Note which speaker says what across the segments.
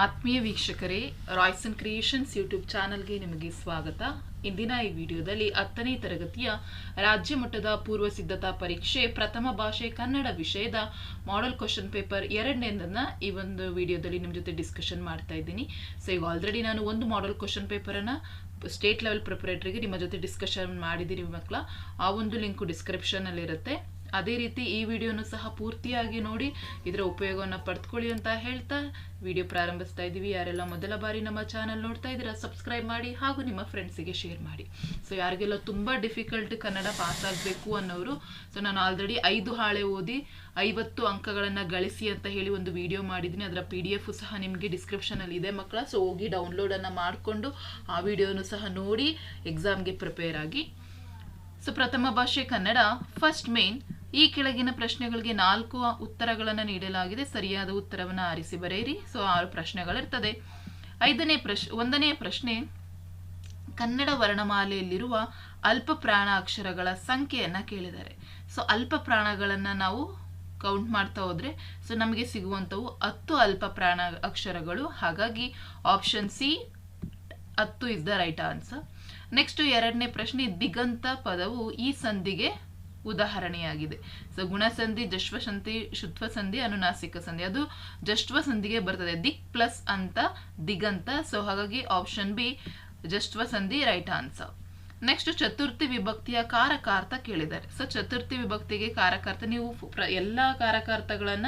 Speaker 1: ಆತ್ಮೀಯ ವೀಕ್ಷಕರೇ Royson creations YouTube ಚಾನಲ್ಗೆ ನಿಮಗೆ ಸ್ವಾಗತ. ಇಂದಿನ ಈ ವಿಡಿಯೋದಲ್ಲಿ ಹತ್ತನೇ ತರಗತಿಯ ರಾಜ್ಯ ಮಟ್ಟದ ಪೂರ್ವ ಸಿದ್ಧತಾ ಪರೀಕ್ಷೆ ಪ್ರಥಮ ಭಾಷೆ ಕನ್ನಡ ವಿಷಯದ ಮಾಡೆಲ್ ಕ್ವಶನ್ ಪೇಪರ್ ಎರಡನೇದನ್ನು ಈ ಒಂದು ವಿಡಿಯೋದಲ್ಲಿ ನಿಮ್ಮ ಜೊತೆ ಡಿಸ್ಕಷನ್ ಮಾಡ್ತಾ ಇದ್ದೀನಿ. ಸೊ ಈಗ ಆಲ್ರೆಡಿ ನಾನು ಒಂದು ಮಾಡೆಲ್ ಕ್ವಶನ್ ಪೇಪರನ್ನು ಸ್ಟೇಟ್ ಲೆವೆಲ್ ಪ್ರಿಪರೇಟರಿಗೆ ನಿಮ್ಮ ಜೊತೆ ಡಿಸ್ಕಷನ್ ಮಾಡಿದ್ದೀನಿ ಮಕ್ಕಳ. ಆ ಒಂದು ಲಿಂಕು ಡಿಸ್ಕ್ರಿಪ್ಷನಲ್ಲಿ ಇರುತ್ತೆ ಅದೇ ರೀತಿ ಈ ವಿಡಿಯೋನು ಸಹ ಪೂರ್ತಿಯಾಗಿ ನೋಡಿ, ಇದರ ಉಪಯೋಗವನ್ನು ಪಡೆದುಕೊಳ್ಳಿ ಅಂತ ಹೇಳ್ತಾ ವಿಡಿಯೋ ಪ್ರಾರಂಭಿಸ್ತಾ ಇದ್ದೀವಿ. ಯಾರೆಲ್ಲ ಮೊದಲ ಬಾರಿ ನಮ್ಮ ಚಾನಲ್ ನೋಡ್ತಾ ಇದ್ದೀರಾ, ಸಬ್ಸ್ಕ್ರೈಬ್ ಮಾಡಿ ಹಾಗೂ ನಿಮ್ಮ ಫ್ರೆಂಡ್ಸಿಗೆ ಶೇರ್ ಮಾಡಿ. ಸೊ, ಯಾರಿಗೆಲ್ಲ ತುಂಬ ಡಿಫಿಕಲ್ಟ್ ಕನ್ನಡ ಪಾಸ್ ಆಗಬೇಕು ಅನ್ನೋರು, ಸೊ, ನಾನು ಆಲ್ರೆಡಿ ಐದು ಹಾಳೆ ಓದಿ ಐವತ್ತು ಅಂಕಗಳನ್ನು ಗಳಿಸಿ ಅಂತ ಹೇಳಿ ಒಂದು ವಿಡಿಯೋ ಮಾಡಿದ್ದೀನಿ. ಅದರ ಪಿ ಡಿ ಎಫ್ ಸಹ ನಿಮಗೆ ಡಿಸ್ಕ್ರಿಪ್ಷನಲ್ಲಿ ಇದೆ ಮಕ್ಕಳ. ಸೊ, ಹೋಗಿ ಡೌನ್ಲೋಡನ್ನು ಮಾಡಿಕೊಂಡು ಆ ವಿಡಿಯೋನು ಸಹ ನೋಡಿ ಎಕ್ಸಾಮ್ಗೆ ಪ್ರಿಪೇರ್ ಆಗಿ. ಸೊ, ಪ್ರಥಮ ಭಾಷೆ ಕನ್ನಡ ಫಸ್ಟ್ ಮೇನ್ ಈ ಕೆಳಗಿನ ಪ್ರಶ್ನೆಗಳಿಗೆ ನಾಲ್ಕು ಉತ್ತರಗಳನ್ನು ನೀಡಲಾಗಿದೆ. ಸರಿಯಾದ ಉತ್ತರವನ್ನು ಆರಿಸಿ ಬರೆಯಿರಿ. ಸೊ, ಆರು ಪ್ರಶ್ನೆಗಳಿರ್ತದೆ. ಐದನೇ ಪ್ರಶ್, ಒಂದನೇ ಪ್ರಶ್ನೆ, ಕನ್ನಡ ವರ್ಣಮಾಲೆಯಲ್ಲಿರುವ ಅಲ್ಪ ಪ್ರಾಣ ಅಕ್ಷರಗಳ ಸಂಖ್ಯೆಯನ್ನು ಕೇಳಿದ್ದಾರೆ. ಸೊ, ಅಲ್ಪ ಪ್ರಾಣಗಳನ್ನು ನಾವು ಕೌಂಟ್ ಮಾಡ್ತಾ ಹೋದರೆ, ಸೊ, ನಮಗೆ ಸಿಗುವಂಥವು ಹತ್ತು ಅಲ್ಪ ಪ್ರಾಣ ಅಕ್ಷರಗಳು. ಹಾಗಾಗಿ ಆಪ್ಷನ್ ಸಿ ಹತ್ತು is the right answer next ಎರಡನೇ ಪ್ರಶ್ನೆ, ದಿಗಂತ ಪದವು ಈ ಸಂಧಿಗೆ ಉದಾಹರಣೆಯಾಗಿದೆ. ಸೊ ಗುಣಸಂಧಿ ಜಶ್ವ ಸಂಧಿ ಶುತ್ವ ಸಂಧಿ ಅನುನಾಸಿಕ ಸಂಧಿ ಅದು ಜಶ್ವ ಸಂಧಿಗೆ ಬರ್ತದೆ. ದಿಕ್ ಪ್ಲಸ್ ಅಂತ, ದಿಗಂತ. ಸೊ, ಹಾಗಾಗಿ ಆಪ್ಷನ್ ಬಿ ಜಶ್ವ ಸಂಧಿ ರೈಟ್ ಆನ್ಸರ್ ನೆಕ್ಸ್ಟ್ ಚತುರ್ಥಿ ವಿಭಕ್ತಿಯ ಕಾರಕಾರ್ಥ ಕೇಳಿದ್ದಾರೆ. ಸೊ, ಚತುರ್ಥಿ ವಿಭಕ್ತಿಗೆ ಕಾರಕಾರ್ಥ, ನೀವು ಎಲ್ಲ ಕಾರಕಾರ್ಥಗಳನ್ನ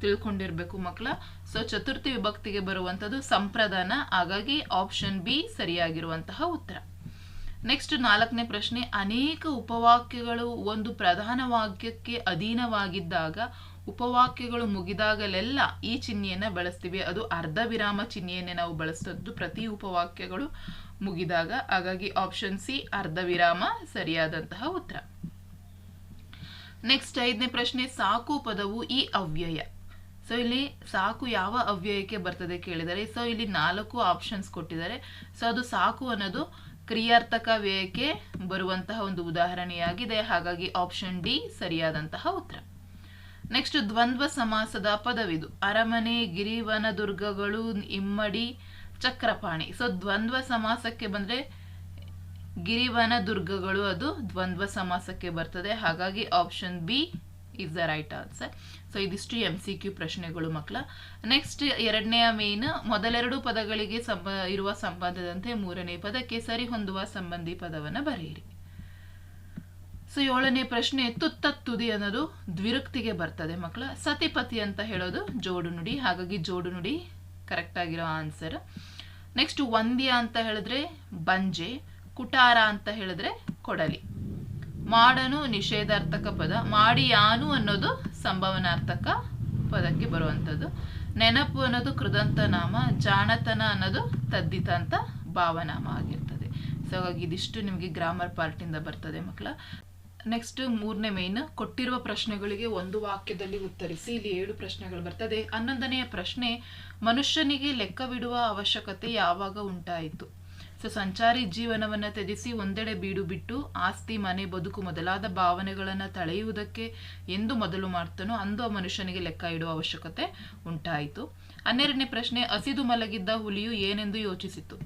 Speaker 1: ತಿಳ್ಕೊಂಡಿರ್ಬೇಕು ಮಕ್ಕಳ ಸೊ, ಚತುರ್ಥಿ ವಿಭಕ್ತಿಗೆ ಬರುವಂಥದ್ದು ಸಂಪ್ರದಾನ. ಹಾಗಾಗಿ ಆಪ್ಷನ್ ಬಿ ಸರಿಯಾಗಿರುವಂತಹ ಉತ್ತರ. ನೆಕ್ಸ್ಟ್ ನಾಲ್ಕನೇ ಪ್ರಶ್ನೆ, ಅನೇಕ ಉಪವಾಕ್ಯಗಳು ಒಂದು ಪ್ರಧಾನ ವಾಕ್ಯಕ್ಕೆ ಅಧೀನವಾಗಿದ್ದಾಗ ಉಪವಾಕ್ಯಗಳು ಮುಗಿದಾಗಲೆಲ್ಲ ಈ ಚಿಹ್ನೆಯನ್ನು ಬಳಸ್ತೀವಿ. ಅದು ಅರ್ಧ ವಿರಾಮ ಚಿಹ್ನೆಯನ್ನೇ ನಾವು ಬಳಸ್ತದ್ದು ಪ್ರತಿ ಉಪವಾಕ್ಯಗಳು ಮುಗಿದಾಗ ಹಾಗಾಗಿ ಆಪ್ಷನ್ ಸಿ ಅರ್ಧ ವಿರಾಮ ಸರಿಯಾದಂತಹ ಉತ್ತರ. ನೆಕ್ಸ್ಟ್ ಐದನೇ ಪ್ರಶ್ನೆ, ಸಾಕು ಪದವು ಈ ಅವ್ಯಯ. ಸೊ ಇಲ್ಲಿ ಸಾಕು ಯಾವ ಅವ್ಯಯಕ್ಕೆ ಬರ್ತದೆ ಕೇಳಿದರೆ ಸೊ ಇಲ್ಲಿ ನಾಲ್ಕು ಆಪ್ಷನ್ಸ್ ಕೊಟ್ಟಿದ್ದಾರೆ. ಸೊ ಅದು ಸಾಕು ಅನ್ನೋದು ಕ್ರಿಯಾರ್ಥಕ ವ್ಯಯಕ್ಕೆ ಬರುವಂತಹ ಒಂದು ಉದಾಹರಣೆಯಾಗಿದೆ. ಹಾಗಾಗಿ ಆಪ್ಷನ್ ಡಿ ಸರಿಯಾದಂತಹ ಉತ್ತರ. ನೆಕ್ಸ್ಟ್ ದ್ವಂದ್ವ ಸಮಾಸದ ಪದವಿದು. ಅರಮನೆ, ಗಿರಿವನ, ದುರ್ಗಗಳು, ಇಮ್ಮಡಿ, ಚಕ್ರಪಾಣಿ. ಸೊ ದ್ವಂದ್ವ ಸಮಾಸಕ್ಕೆ ಬಂದ್ರೆ ಗಿರಿವನ, ದುರ್ಗಗಳು ಅದು ದ್ವಂದ್ವ ಸಮಾಸಕ್ಕೆ ಬರ್ತದೆ. ಹಾಗಾಗಿ option B is the right answer so ಇದಿಷ್ಟು ಎಂ ಸಿ ಕ್ಯೂ ಪ್ರಶ್ನೆಗಳು ಮಕ್ಕಳ. ನೆಕ್ಸ್ಟ್ ಎರಡನೆಯ ಮೇನ್ ಮೊದಲೆರಡು ಪದಗಳಿಗೆ ಸಂಬ, ಇರುವ ಸಂಬಂಧದಂತೆ ಮೂರನೇ ಪದಕ್ಕೆ ಸರಿ ಹೊಂದುವ ಸಂಬಂಧಿ ಪದವನ್ನು ಬರೆಯಿರಿ. ಸೊ ಏಳನೇ ಪ್ರಶ್ನೆ, ತುತ್ತ ತುದಿ ಅನ್ನೋದು ದ್ವಿರುಕ್ತಿಗೆ ಬರ್ತದೆ ಮಕ್ಕಳ. ಸತಿಪತಿ ಅಂತ ಹೇಳೋದು ಜೋಡು ನುಡಿ. ಹಾಗಾಗಿ ಜೋಡು ನುಡಿ ಕರೆಕ್ಟ್ ಆಗಿರೋ ಆನ್ಸರ್ ನೆಕ್ಸ್ಟ್ ವಂದ್ಯ ಅಂತ ಹೇಳಿದ್ರೆ ಬಂಜೆ. ಕುಟಾರ ಅಂತ ಹೇಳಿದ್ರೆ ಕೊಡಲಿ. ಮಾಡನು ನಿಷೇಧಾರ್ಥಕ ಪದ. ಮಾಡಿಯಾನು ಅನ್ನೋದು ಸಂಭವನಾರ್ಥಕ ಪದಕ್ಕೆ ಬರುವಂಥದ್ದು. ನೆನಪು ಅನ್ನೋದು ಕೃದಂತ ನಾಮ ಜಾಣತನ ಅನ್ನೋದು ತದ್ದಿತ ಅಂತ ಭಾವನಾಮ ಆಗಿರ್ತದೆ. ಸೊ ಹಾಗಾಗಿ ಇದಿಷ್ಟು ನಿಮಗೆ ಗ್ರಾಮರ್ ಪಾರ್ಟಿಂದ ಬರ್ತದೆ ಮಕ್ಕಳ. ನೆಕ್ಸ್ಟ್ ಮೂರನೇ ಮೇನ್ ಕೊಟ್ಟಿರುವ ಪ್ರಶ್ನೆಗಳಿಗೆ ಒಂದು ವಾಕ್ಯದಲ್ಲಿ ಉತ್ತರಿಸಿ. ಇಲ್ಲಿ ಏಳು ಪ್ರಶ್ನೆಗಳು ಬರ್ತದೆ. ಹನ್ನೊಂದನೆಯ ಪ್ರಶ್ನೆ, ಮನುಷ್ಯನಿಗೆ ಲೆಕ್ಕವಿಡುವ ಅವಶ್ಯಕತೆ ಯಾವಾಗ ಉಂಟಾಯಿತು? ಸೊ ಸಂಚಾರಿ ಜೀವನವನ್ನು ತ್ಯಜಿಸಿ ಒಂದೆಡೆ ಬೀಡು ಬಿಟ್ಟು ಆಸ್ತಿ, ಮನೆ, ಬದುಕು ಮೊದಲಾದ ಭಾವನೆಗಳನ್ನು ತಳೆಯುವುದಕ್ಕೆ ಎಂದು ಮೊದಲು ಮಾಡ್ತಾನೋ ಅಂದು ಆ ಮನುಷ್ಯನಿಗೆ ಲೆಕ್ಕ ಇಡುವ ಅವಶ್ಯಕತೆ ಉಂಟಾಯಿತು. ಹನ್ನೆರಡನೇ ಪ್ರಶ್ನೆ, ಹಸಿದು ಮಲಗಿದ್ದ ಹುಲಿಯು ಏನೆಂದು ಯೋಚಿಸಿತು.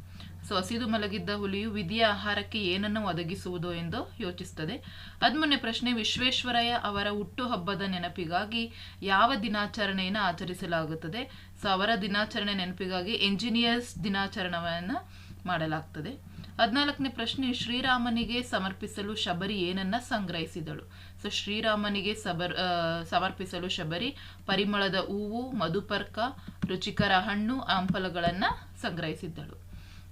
Speaker 1: ಸೊ, ಹಸಿದು ಮಲಗಿದ್ದ ಹುಲಿಯು ವಿಧಿಯ ಆಹಾರಕ್ಕೆ ಏನನ್ನು ಒದಗಿಸುವುದು ಎಂದು ಯೋಚಿಸುತ್ತದೆ ಹದಿಮೂರನೇ ಪ್ರಶ್ನೆ, ವಿಶ್ವೇಶ್ವರಯ್ಯ ಅವರ ಹುಟ್ಟುಹಬ್ಬದ ನೆನಪಿಗಾಗಿ ಯಾವ ದಿನಾಚರಣೆಯನ್ನು ಆಚರಿಸಲಾಗುತ್ತದೆ? ಸೊ, ಅವರ ದಿನಾಚರಣೆ ನೆನಪಿಗಾಗಿ ಎಂಜಿನಿಯರ್ಸ್ ದಿನಾಚರಣೆಯನ್ನು ಮಾಡಲಾಗ್ತದೆ. ಹದಿನಾಲ್ಕನೇ ಪ್ರಶ್ನೆ, ಶ್ರೀರಾಮನಿಗೆ ಸಮರ್ಪಿಸಲು ಶಬರಿ ಏನನ್ನ ಸಂಗ್ರಹಿಸಿದಳು? ಸೊ, ಶ್ರೀರಾಮನಿಗೆ ಸಬರ್ ಸಮರ್ಪಿಸಲು ಶಬರಿ ಪರಿಮಳದ ಹೂವು, ಮಧುಪರ್ಕ, ರುಚಿಕರ ಹಣ್ಣು ಹಂಪಲಗಳನ್ನು ಸಂಗ್ರಹಿಸಿದ್ದಳು.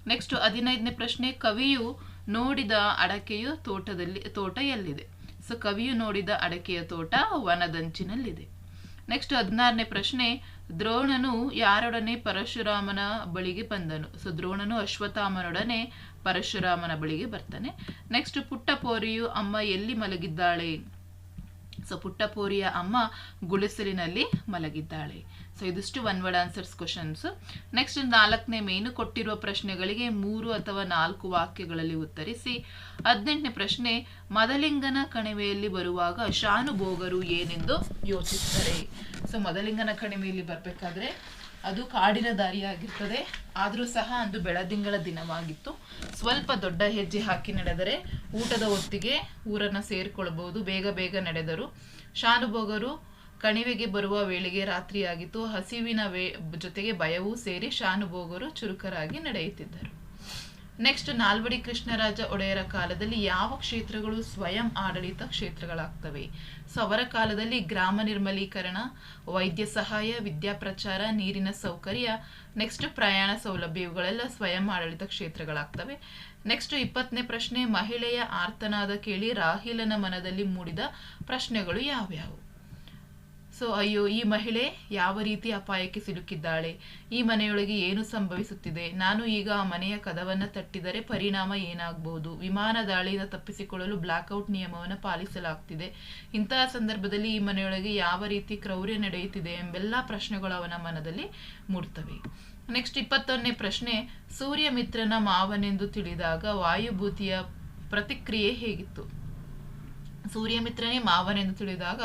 Speaker 1: ನೆಕ್ಸ್ಟ್ ಹದಿನೈದನೇ ಪ್ರಶ್ನೆ, ಕವಿಯು ನೋಡಿದ ಅಡಕೆಯು ತೋಟದಲ್ಲಿ, ತೋಟ ಎಲ್ಲಿದೆ? ಸೊ, ಕವಿಯು ನೋಡಿದ ಅಡಕೆಯ ತೋಟ ವನದಂಚಿನಲ್ಲಿದೆ. ನೆಕ್ಸ್ಟ್ ಹದಿನಾರನೇ ಪ್ರಶ್ನೆ ದ್ರೋಣನು ಯಾರೊಡನೆ ಪರಶುರಾಮನ ಬಳಿಗೆ ಬಂದನು. ಸೊ ದ್ರೋಣನು ಅಶ್ವತ್ಥಾಮನೊಡನೆ ಪರಶುರಾಮನ ಬಳಿಗೆ ಬರ್ತಾನೆ. ನೆಕ್ಸ್ಟ್ ಪುಟ್ಟಪೋರಿಯು ಅಮ್ಮ ಎಲ್ಲಿ ಮಲಗಿದ್ದಾಳೆ? ಸೊ ಪುಟ್ಟಪೋರಿಯ ಅಮ್ಮ ಗುಡಿಸಲಿನಲ್ಲಿ ಮಲಗಿದ್ದಾಳೆ. ಸೊ ಇದಿಷ್ಟು one word answers questions next ನಾಲ್ಕನೇ ಮೇನು ಕೊಟ್ಟಿರುವ ಪ್ರಶ್ನೆಗಳಿಗೆ ಮೂರು ಅಥವಾ ನಾಲ್ಕು ವಾಕ್ಯಗಳಲ್ಲಿ ಉತ್ತರಿಸಿ. ಹದಿನೆಂಟನೇ ಪ್ರಶ್ನೆ, ಮದಲಿಂಗನ ಕಣಿವೆಯಲ್ಲಿ ಬರುವಾಗ ಶಾನುಭೋಗರು ಏನೆಂದು ಯೋಚಿಸ್ತಾರೆ ಸೊ ಮದಲಿಂಗನ ಕಣಿವೆಯಲ್ಲಿ ಬರಬೇಕಾದ್ರೆ ಅದು ಕಾಡಿನ ದಾರಿಯಾಗಿರ್ತದೆ. ಆದರೂ ಸಹ ಅಂದು ಬೆಳದಿಂಗಳ ದಿನವಾಗಿತ್ತು. ಸ್ವಲ್ಪ ದೊಡ್ಡ ಹೆಜ್ಜೆ ಹಾಕಿ ನಡೆದರೆ ಊಟದ ಹೊತ್ತಿಗೆ ಊರನ್ನು ಸೇರಿಕೊಳ್ಳಬಹುದು ಬೇಗ ಬೇಗ ನಡೆದರು. ಶಾನುಭೋಗರು ಕಣಿವೆಗೆ ಬರುವ ವೇಳೆಗೆ ರಾತ್ರಿಯಾಗಿತ್ತು. ಹಸಿವಿನ ವೇ, ಜೊತೆಗೆ ಭಯವೂ ಸೇರಿ ಶಾನುಭೋಗರು ಚುರುಕರಾಗಿ ನಡೆಯುತ್ತಿದ್ದರು. ನೆಕ್ಸ್ಟ್ ನಾಲ್ವಡಿ ಕೃಷ್ಣರಾಜ ಒಡೆಯರ ಕಾಲದಲ್ಲಿ ಯಾವ ಕ್ಷೇತ್ರಗಳು ಸ್ವಯಂ ಆಡಳಿತ ಕ್ಷೇತ್ರಗಳಾಗ್ತವೆ? ಸೊ ಅವರ ಕಾಲದಲ್ಲಿ ಗ್ರಾಮ ನಿರ್ಮಲೀಕರಣ, ವೈದ್ಯ ಸಹಾಯ ವಿದ್ಯಾಪ್ರಚಾರ ನೀರಿನ ಸೌಕರ್ಯ, ನೆಕ್ಸ್ಟ್ ಪ್ರಯಾಣ ಸೌಲಭ್ಯ ಇವುಗಳೆಲ್ಲ ಸ್ವಯಂ ಆಡಳಿತ ಕ್ಷೇತ್ರಗಳಾಗ್ತವೆ. ನೆಕ್ಸ್ಟ್ ಇಪ್ಪತ್ತನೇ ಪ್ರಶ್ನೆ, ಮಹಿಳೆಯ ಆರ್ತನಾದ ಕೇಳಿ ರಾಹಿಲನ ಮನದಲ್ಲಿ ಮೂಡಿದ ಪ್ರಶ್ನೆಗಳು ಯಾವ್ಯಾವು? ಸೊ ಅಯ್ಯೋ, ಈ ಮಹಿಳೆ ಯಾವ ರೀತಿ ಅಪಾಯಕ್ಕೆ ಸಿಲುಕಿದ್ದಾಳೆ? ಈ ಮನೆಯೊಳಗೆ ಏನು ಸಂಭವಿಸುತ್ತಿದೆ? ನಾನು ಈಗ ಆ ಮನೆಯ ಕದವನ್ನು ತಟ್ಟಿದರೆ ಪರಿಣಾಮ ಏನಾಗಬಹುದು ವಿಮಾನ ದಾಳಿಯಿಂದ ತಪ್ಪಿಸಿಕೊಳ್ಳಲು ಬ್ಲಾಕ್ಔಟ್ ನಿಯಮವನ್ನು ಪಾಲಿಸಲಾಗ್ತಿದೆ. ಇಂತಹ ಸಂದರ್ಭದಲ್ಲಿ ಈ ಮನೆಯೊಳಗೆ ಯಾವ ರೀತಿ ಕ್ರೌರ್ಯ ನಡೆಯುತ್ತಿದೆ ಎಂಬೆಲ್ಲ ಪ್ರಶ್ನೆಗಳು ಅವನ ಮನದಲ್ಲಿ ಮೂಡ್ತವೆ. ನೆಕ್ಸ್ಟ್ ಇಪ್ಪತ್ತೊಂದನೇ ಪ್ರಶ್ನೆ ಸೂರ್ಯ ಮಿತ್ರನ ಮಾವನೆಂದು ತಿಳಿದಾಗ ವಾಯುಭೂತಿಯ ಪ್ರತಿಕ್ರಿಯೆ ಹೇಗಿತ್ತು? ಸೂರ್ಯಮಿತ್ರನೇ ಮಾವನೆಂದು ತಿಳಿದಾಗ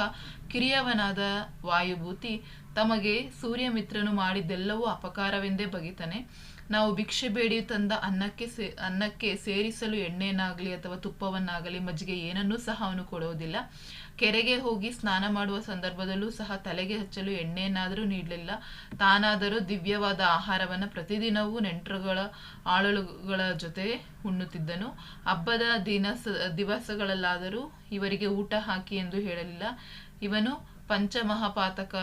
Speaker 1: ಕಿರಿಯವನಾದ ವಾಯುಭೂತಿ ತಮಗೆ ಸೂರ್ಯಮಿತ್ರನು ಮಾಡಿದ್ದೆಲ್ಲವೂ ಅಪಕಾರವೆಂದೇ ಬಗಿತಾನೆ. ನಾವು ಭಿಕ್ಷೆ ಬೇಡಿ ತಂದ ಅನ್ನಕ್ಕೆ ಸೇ, ಅನ್ನಕ್ಕೆ ಸೇರಿಸಲು ಎಣ್ಣೆಯನ್ನಾಗಲಿ ಅಥವಾ ತುಪ್ಪವನ್ನಾಗಲಿ ಮಜ್ಜಿಗೆ ಏನನ್ನೂ ಸಹ ಅವನು ಕೊಡುವುದಿಲ್ಲ. ಕೆರೆಗೆ ಹೋಗಿ ಸ್ನಾನ ಮಾಡುವ ಸಂದರ್ಭದಲ್ಲೂ ಸಹ ತಲೆಗೆ ಹಚ್ಚಲು ಎಣ್ಣೆಯನ್ನಾದರೂ ನೀಡಲಿಲ್ಲ. ತಾನಾದರೂ ದಿವ್ಯವಾದ ಆಹಾರವನ್ನು ಪ್ರತಿದಿನವೂ ನೆಂಟರುಗಳ ಆಳುಗಳ ಜೊತೆ ಉಣ್ಣುತ್ತಿದ್ದನು. ಹಬ್ಬದ ದಿನಸ ದಿವಸಗಳಲ್ಲಾದರೂ ಇವರಿಗೆ ಊಟ ಹಾಕಿ ಎಂದು ಹೇಳಲಿಲ್ಲ. ಇವನು ಪಂಚಮಹಾಪಾತಕ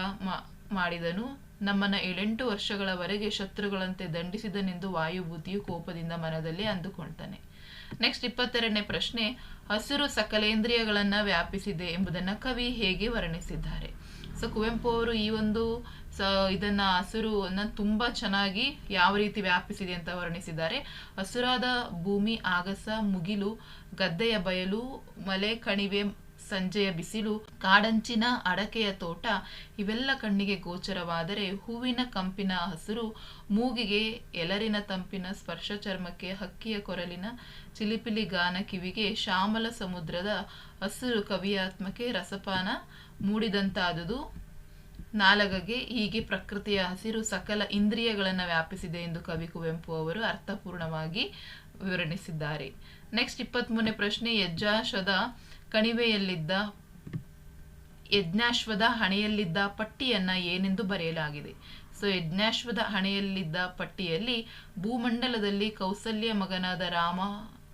Speaker 1: ಮಾಡಿದನು. ನಮ್ಮನ್ನ ಏಳೆಂಟು ವರ್ಷಗಳವರೆಗೆ ಶತ್ರುಗಳಂತೆ ದಂಡಿಸಿದನೆಂದು ವಾಯುಭೂತಿಯು ಕೋಪದಿಂದ ಮನದಲ್ಲಿ ಅಂದುಕೊಳ್ತಾನೆ ನೆಕ್ಸ್ಟ್ ಇಪ್ಪತ್ತೆರಡನೇ ಪ್ರಶ್ನೆ, ಹಸಿರು ಸಕಲೇಂದ್ರಿಯಗಳನ್ನ ವ್ಯಾಪಿಸಿದೆ ಎಂಬುದನ್ನ ಕವಿ ಹೇಗೆ ವರ್ಣಿಸಿದ್ದಾರೆ? ಸೊ, ಕುವೆಂಪು ಅವರು ಈ ಒಂದು ಸ, ಇದನ್ನ ಹಸಿರು ತುಂಬಾ ಚೆನ್ನಾಗಿ ಯಾವ ರೀತಿ ವ್ಯಾಪಿಸಿದೆ ಅಂತ ವರ್ಣಿಸಿದ್ದಾರೆ. ಹಸುರಾದ ಭೂಮಿ, ಆಗಸ, ಮುಗಿಲು, ಗದ್ದೆಯ ಬಯಲು, ಮಲೆ, ಕಣಿವೆ ಸಂಜೆಯ ಬಿಸಿಲು, ಕಾಡಂಚಿನ ಅಡಕೆಯ ತೋಟ, ಇವೆಲ್ಲ ಕಣ್ಣಿಗೆ ಗೋಚರವಾದರೆ ಹೂವಿನ ಕಂಪಿನ ಹಸಿರು, ಮೂಗಿಗೆ ಎಲರಿನ ತಂಪಿನ ಸ್ಪರ್ಶ ಚರ್ಮಕ್ಕೆ ಹಕ್ಕಿಯ ಕೊರಲಿನ ಚಿಲಿಪಿಲಿ ಗಾನ ಕಿವಿಗೆ ಶ್ಯಾಮಲ ಸಮುದ್ರದ ಹಸಿರು ಕವಿಯಾತ್ಮಕ್ಕೆ ರಸಪಾನ ಮೂಡಿದಂತಾದುದು. ನಾಲಗಗೆ ಹೀಗೆ ಪ್ರಕೃತಿಯ ಹಸಿರು ಸಕಲ ಇಂದ್ರಿಯಗಳನ್ನು ವ್ಯಾಪಿಸಿದೆ ಎಂದು ಕವಿ ಕುವೆಂಪು ಅವರು ಅರ್ಥಪೂರ್ಣವಾಗಿ ವಿವರಣಿಸಿದ್ದಾರೆ. ನೆಕ್ಸ್ಟ್ ಇಪ್ಪತ್ಮೂರನೇ ಪ್ರಶ್ನೆ ಯಜ್ಜಾಶ್ವದ ಕಣಿವೆಯಲ್ಲಿದ್ದ ಯಜ್ಞಾಶ್ವದ ಹಣೆಯಲ್ಲಿದ್ದ ಪಟ್ಟಿಯನ್ನ ಏನೆಂದು ಬರೆಯಲಾಗಿದೆ. ಸೊ, ಯಜ್ಞಾಶ್ವದ ಹಣೆಯಲ್ಲಿದ್ದ ಪಟ್ಟಿಯಲ್ಲಿ ಭೂಮಂಡಲದಲ್ಲಿ ಕೌಸಲ್ಯ ಮಗನಾದ ರಾಮ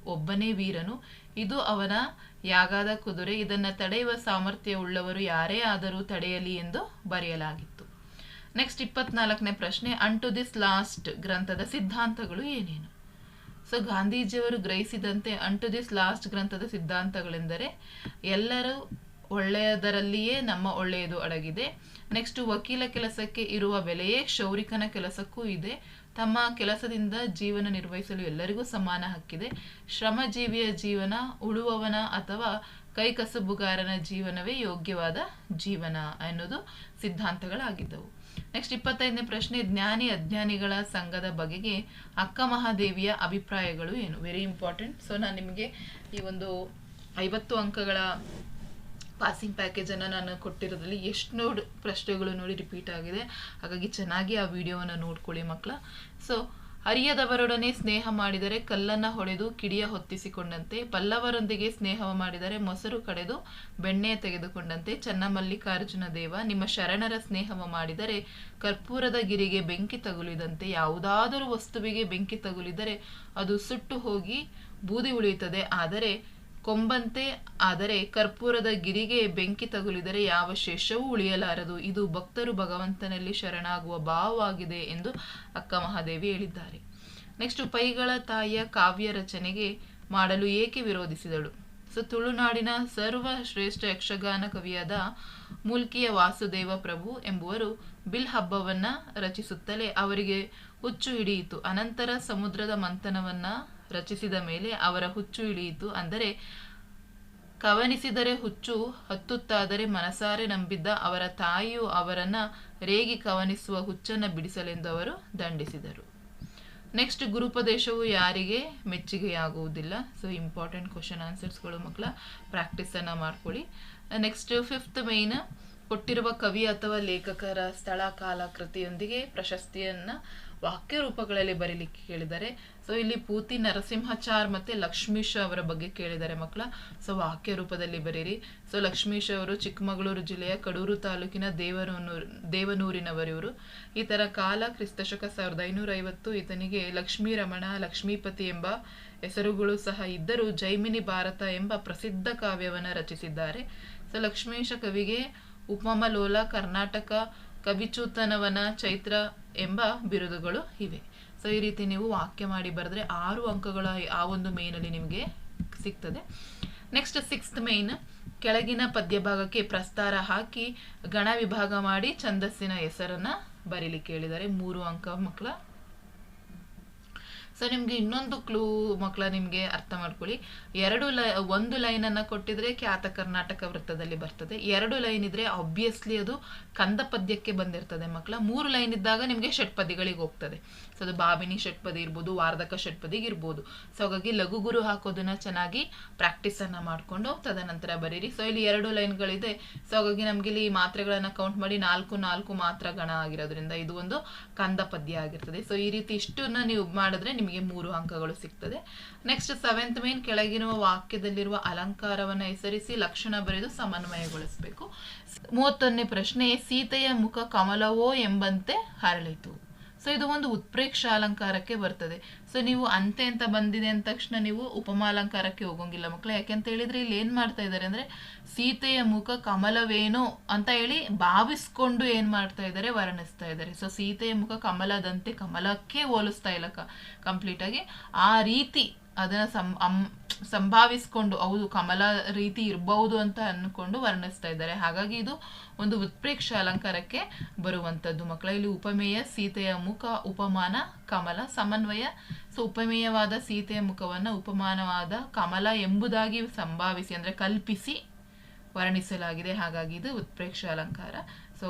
Speaker 1: ಒಬ್ಬನೇ ವೀರನು. ಇದು ಅವನ ಯಾಗಾದ ಕುದುರೆ. ಇದನ್ನ ತಡೆಯುವ ಸಾಮರ್ಥ್ಯ ಉಳ್ಳವರು ಯಾರೇ ಆದರೂ ತಡೆಯಲಿ ಎಂದು ಬರೆಯಲಾಗಿತ್ತು. ನೆಕ್ಸ್ಟ್ ಇಪ್ಪತ್ನಾಲ್ಕನೇ ಪ್ರಶ್ನೆ. ಅಂಟು ದಿಸ್ ಲಾಸ್ಟ್ ಗ್ರಂಥದ ಸಿದ್ಧಾಂತಗಳು ಏನೇನು? ಸೊ ಗಾಂಧೀಜಿಯವರು ಗ್ರಹಿಸಿದಂತೆ ಅಂಟು ದಿಸ್ ಲಾಸ್ಟ್ ಗ್ರಂಥದ ಸಿದ್ಧಾಂತಗಳೆಂದರೆ ಎಲ್ಲರೂ ಒಳ್ಳೆಯದರಲ್ಲಿಯೇ ನಮ್ಮ ಒಳ್ಳೆಯದು ಅಡಗಿದೆ ನೆಕ್ಸ್ಟ್ ವಕೀಲ ಕೆಲಸಕ್ಕೆ ಇರುವ ಬೆಲೆಯೇ ಕ್ಷೌರಿಕನ ಕೆಲಸಕ್ಕೂ ಇದೆ ತಮ್ಮ ಕೆಲಸದಿಂದ ಜೀವನ ನಿರ್ವಹಿಸಲು ಎಲ್ಲರಿಗೂ ಸಮಾನ ಹಕ್ಕಿದೆ ಶ್ರಮಜೀವಿಯ ಜೀವನ ಉಳುವವನ ಅಥವಾ ಕೈಕಸಬುಗಾರನ ಜೀವನವೇ ಯೋಗ್ಯವಾದ ಜೀವನ ಅನ್ನೋದು ಸಿದ್ಧಾಂತಗಳಾಗಿದ್ದವು ನೆಕ್ಸ್ಟ್ ಇಪ್ಪತ್ತೈದನೇ ಪ್ರಶ್ನೆ, ಜ್ಞಾನಿ ಅಜ್ಞಾನಿಗಳ ಸಂಘದ ಬಗೆಗೆ ಅಕ್ಕ ಮಹಾದೇವಿಯ ಅಭಿಪ್ರಾಯಗಳು ಏನು? ವೆರಿ ಇಂಪಾರ್ಟೆಂಟ್ ಸೊ ನಾನು ನಿಮಗೆ ಈ ಒಂದು ಐವತ್ತು ಅಂಕಗಳ ಪಾಸಿಂಗ್ ಪ್ಯಾಕೇಜನ್ನು ನಾನು ಕೊಟ್ಟಿರೋದ್ರಲ್ಲಿ ಎಷ್ಟು ನೋಡಿ ಪ್ರಶ್ನೆಗಳು ನೋಡಿ ರಿಪೀಟ್ ಆಗಿದೆ. ಹಾಗಾಗಿ ಚೆನ್ನಾಗಿ ಆ ವಿಡಿಯೋವನ್ನು ನೋಡ್ಕೊಳ್ಳಿ ಮಕ್ಕಳ ಸೊ ಅರಿಯದವರೊಡನೆ ಸ್ನೇಹ ಮಾಡಿದರೆ ಕಲ್ಲನ್ನ ಹೊಡೆದು ಕಿಡಿಯ ಹೊತ್ತಿಸಿಕೊಂಡಂತೆ ಬಲ್ಲವರೊಂದಿಗೆ ಸ್ನೇಹ ಮಾಡಿದರೆ ಮೊಸರು ಕಡೆದು ಬೆಣ್ಣೆ ತೆಗೆದುಕೊಂಡಂತೆ, ಚನ್ನಮಲ್ಲಿಕಾರ್ಜುನ ದೇವ, ನಿಮ್ಮ ಶರಣರ ಸ್ನೇಹ ಮಾಡಿದರೆ ಕರ್ಪೂರದ ಗಿರಿಗೆ ಬೆಂಕಿ ತಗುಲಿದಂತೆ, ಯಾವುದಾದರೂ ವಸ್ತುವಿಗೆ ಬೆಂಕಿ ತಗುಲಿದರೆ ಅದು ಸುಟ್ಟು ಹೋಗಿ ಬೂದಿ ಉಳಿಯುತ್ತದೆ. ಆದರೆ ಕೊಂಬಂತೆ, ಆದರೆ ಕರ್ಪೂರದ ಗಿರಿಗೆ ಬೆಂಕಿ ತಗುಲಿದರೆ ಯಾವ ಶೇಷವೂ ಉಳಿಯಲಾರದು. ಇದು ಭಕ್ತರು ಭಗವಂತನಲ್ಲಿ ಶರಣಾಗುವ ಭಾವವಾಗಿದೆ ಎಂದು ಅಕ್ಕ ಮಹಾದೇವಿ ಹೇಳಿದ್ದಾರೆ. ನೆಕ್ಸ್ಟ್, ಪೈಗಳ ತಾಯಿಯ ಕಾವ್ಯ ರಚನೆಗೆ ಮಾಡಲು ಏಕೆ ವಿರೋಧಿಸಿದಳು? ಸೊ, ತುಳುನಾಡಿನ ಸರ್ವ ಶ್ರೇಷ್ಠ ಯಕ್ಷಗಾನ ಕವಿಯಾದ ಮೂಲ್ಕಿಯ ವಾಸುದೇವ ಪ್ರಭು ಎಂಬುವರು ಬಿಲ್ ಹಬ್ಬವನ್ನ ರಚಿಸುತ್ತಲೇ ಅವರಿಗೆ ಹುಚ್ಚು ಹಿಡಿಯಿತು. ಅನಂತರ ಸಮುದ್ರದ ಮಂಥನವನ್ನ ರಚಿಸಿದ ಮೇಲೆ ಅವರ ಹುಚ್ಚು ಇಳಿಯಿತು. ಅಂದರೆ, ಕವನಿಸಿದರೆ ಹುಚ್ಚು, ಹತ್ತುತ್ತಾದರೆ ಮನಸಾರೆ ನಂಬಿದ್ದ ಅವರ ತಾಯಿಯು ಅವರನ್ನ ರೇಗಿ ಕವನಿಸುವ ಹುಚ್ಚನ್ನ ಬಿಡಿಸಲೆಂದು ಅವರು ದಂಡಿಸಿದರು. ನೆಕ್ಸ್ಟ್ ಗುರುಪದೇಶವು ಯಾರಿಗೆ ಮೆಚ್ಚುಗೆಯಾಗುವುದಿಲ್ಲ? ಸೊ ಇಂಪಾರ್ಟೆಂಟ್ ಕ್ವಶನ್ ಆನ್ಸರ್ಸ್ಗಳು ಮಕ್ಕಳ ಪ್ರಾಕ್ಟೀಸನ್ನು ಮಾಡ್ಕೊಳ್ಳಿ. ನೆಕ್ಸ್ಟ್ ಫಿಫ್ತ್ ಮೈನ್ ಕೊಟ್ಟಿರುವ ಕವಿ ಅಥವಾ ಲೇಖಕರ ಸ್ಥಳ, ಕಾಲ, ಕೃತಿಯೊಂದಿಗೆ ಪ್ರಶಸ್ತಿಯನ್ನ ವಾಕ್ಯ ರೂಪಗಳಲ್ಲಿ ಬರೀಲಿಕ್ಕೆ ಕೇಳಿದ್ದಾರೆ ಸೊ ಇಲ್ಲಿ ಪೂತಿ ನರಸಿಂಹಚಾರ್ ಮತ್ತೆ ಲಕ್ಷ್ಮೀಶ್ ಅವರ ಬಗ್ಗೆ ಕೇಳಿದ್ದಾರೆ ಮಕ್ಕಳ. ಸೊ ವಾಕ್ಯ ರೂಪದಲ್ಲಿ ಬರೀರಿ. ಸೊ ಲಕ್ಷ್ಮೀಶ್ ಅವರು ಚಿಕ್ಕಮಗಳೂರು ಜಿಲ್ಲೆಯ ಕಡೂರು ತಾಲೂಕಿನ ದೇವನೂರು ದೇವನೂರಿನವರಿವರು ಈ ತರ ಕಾಲ ಕ್ರಿಸ್ತಶಕ ಸಾವಿರದ ಐನೂರ ಐವತ್ತು ಈತನಿಗೆ ಲಕ್ಷ್ಮೀ ರಮಣ ಲಕ್ಷ್ಮೀಪತಿ ಎಂಬ ಹೆಸರುಗಳು ಸಹ ಇದ್ದರೂ ಜೈಮಿನಿ ಭಾರತ ಎಂಬ ಪ್ರಸಿದ್ಧ ಕಾವ್ಯವನ್ನು ರಚಿಸಿದ್ದಾರೆ. ಸೊ ಲಕ್ಷ್ಮೀಶ ಕವಿಗೆ ಉಪಮಲೋಲ, ಕರ್ನಾಟಕ ಕವಿಚೂತನವನ ಚೈತ್ರ ಎಂಬ ಬಿರುದುಗಳು ಇವೆ. ಸೊ ಈ ರೀತಿ ನೀವು ವಾಕ್ಯ ಮಾಡಿ ಬರೆದ್ರೆ ಆರು ಅಂಕಗಳ ಆ ಒಂದು ಮೇನಲ್ಲಿ ನಿಮಗೆ ಸಿಗ್ತದೆ. ನೆಕ್ಸ್ಟ್ ಸಿಕ್ಸ್ತ್ ಮೇನ್ ಕೆಳಗಿನ ಪದ್ಯ ಭಾಗಕ್ಕೆ ಪ್ರಸ್ತಾರ ಹಾಕಿ ಗಣ ವಿಭಾಗ ಮಾಡಿ ಛಂದಸ್ಸಿನ ಹೆಸರನ್ನ ಬರೀಲಿಕ್ಕೆ ಹೇಳಿದ್ದಾರೆ. ಮೂರು ಅಂಕ ಮಕ್ಕಳ ಸೊ ನಿಮ್ಗೆ ಇನ್ನೊಂದು ಕ್ಲೂ ಮಕ್ಕಳ ನಿಮ್ಗೆ ಅರ್ಥ ಮಾಡ್ಕೊಳ್ಳಿ. ಎರಡು ಲೈ ಒಂದು ಲೈನ್ ಅನ್ನ ಕೊಟ್ಟಿದ್ರೆ ಖ್ಯಾತ ಕರ್ನಾಟಕ ವೃತ್ತದಲ್ಲಿ ಬರ್ತದೆ. ಎರಡು ಲೈನ್ ಇದ್ರೆ ಆಬ್ವಿಯಸ್ಲಿ ಅದು ಕಂದ ಪದ್ಯಕ್ಕೆ ಬಂದಿರ್ತದೆ ಮಕ್ಕಳ ಮೂರು ಲೈನ್ ಇದ್ದಾಗ ನಿಮ್ಗೆ ಷಟ್ಪದಿಗಳಿಗೆ ಹೋಗ್ತದೆ. ಸೊ ಅದು ಬಾಬಿನಿ ಷಟ್ಪದಿ ಇರ್ಬೋದು, ವಾರ್ಧಕ ಷಟ್ಪದಿಗೆ ಇರ್ಬೋದು. ಸೊ ಹಾಗಾಗಿ ಲಘು ಗುರು ಹಾಕೋದನ್ನ ಚೆನ್ನಾಗಿ ಪ್ರಾಕ್ಟೀಸ್ ಅನ್ನ ಮಾಡ್ಕೊಂಡು ತದನಂತರ ಬರೀರಿ. ಸೊ ಇಲ್ಲಿ ಎರಡು ಲೈನ್ಗಳಿದೆ ಸೊ ಹಾಗಾಗಿ ನಮ್ಗೆ ಇಲ್ಲಿ ಮಾತ್ರೆಗಳನ್ನ ಕೌಂಟ್ ಮಾಡಿ ನಾಲ್ಕು ನಾಲ್ಕು ಮಾತ್ರ ಗಣ ಆಗಿರೋದ್ರಿಂದ ಇದು ಒಂದು ಕಂದ ಪದ್ಯ ಆಗಿರ್ತದೆ. ಸೊ ಈ ರೀತಿ ಇಷ್ಟನ್ನ ನೀವು ಮಾಡಿದ್ರೆ ನಿಮಗೆ ಮೂರು ಅಂಕಗಳು ಸಿಗ್ತದೆ. ನೆಕ್ಸ್ಟ್ ಸೆವೆಂತ್ ಮೇನ್ ಕೆಳಗಿರುವ ವಾಕ್ಯದಲ್ಲಿರುವ ಅಲಂಕಾರವನ್ನ ಹೆಸರಿಸಿ ಲಕ್ಷಣ ಬರೆದು ಸಮನ್ವಯಗೊಳಿಸಬೇಕು. ಮೂವತ್ತೊಂದನೇ ಪ್ರಶ್ನೆ, ಸೀತೆಯ ಮುಖ ಕಮಲವೋ ಎಂಬಂತೆ ಹರಳಿತು. ಸೊ ಇದು ಒಂದು ಉತ್ಪ್ರೇಕ್ಷ ಅಲಂಕಾರಕ್ಕೆ ಬರ್ತದೆ. ಸೊ ನೀವು ಅಂತೆ ಅಂತ ಬಂದಿದೆ ಅಂದ ತಕ್ಷಣ ನೀವು ಉಪಮಾಲಂಕಾರಕ್ಕೆ ಹೋಗೋಂಗಿಲ್ಲ ಮಕ್ಕಳು ಯಾಕೆಂತ ಹೇಳಿದ್ರೆ ಇಲ್ಲಿ ಏನು ಮಾಡ್ತಾ ಇದ್ದಾರೆ ಅಂದ್ರೆ ಸೀತೆಯ ಮುಖ ಕಮಲವೇನೋ ಅಂತ ಹೇಳಿ ಭಾವಿಸ್ಕೊಂಡು ಏನು ಮಾಡ್ತಾ ಇದ್ದಾರೆ, ವರ್ಣಿಸ್ತಾ ಇದ್ದಾರೆ. ಸೊ ಸೀತೆಯ ಮುಖ ಕಮಲದಂತೆ, ಕಮಲಕ್ಕೆ ಹೋಲಿಸ್ತಾ ಇಲ್ಲ ಕಂಪ್ಲೀಟ್ ಆಗಿ. ಆ ರೀತಿ ಅದನ್ನ ಸಂ, ಅಂ, ಸಂಭಾವಿಸ್ಕೊಂಡು, ಹೌದು, ಕಮಲ ರೀತಿ ಇರಬಹುದು ಅಂತ ಅನ್ಕೊಂಡು ವರ್ಣಿಸ್ತಾ ಇದ್ದಾರೆ. ಹಾಗಾಗಿ ಇದು ಒಂದು ಉತ್ಪ್ರೇಕ್ಷ ಅಲಂಕಾರಕ್ಕೆ ಬರುವಂತದ್ದು. ಮಕ್ಕಳ, ಇಲ್ಲಿ ಉಪಮೇಯ, ಸೀತೆಯ ಮುಖ, ಉಪಮಾನ, ಕಮಲ, ಸಮನ್ವಯ. ಸೊ, ಉಪಮೇಯವಾದ ಸೀತೆಯ ಮುಖವನ್ನ ಉಪಮಾನವಾದ ಕಮಲ ಎಂಬುದಾಗಿ ಸಂಭಾವಿಸಿ, ಅಂದ್ರೆ ಕಲ್ಪಿಸಿ ವರ್ಣಿಸಲಾಗಿದೆ. ಹಾಗಾಗಿ ಇದು ಉತ್ಪ್ರೇಕ್ಷ ಅಲಂಕಾರ. ಸೊ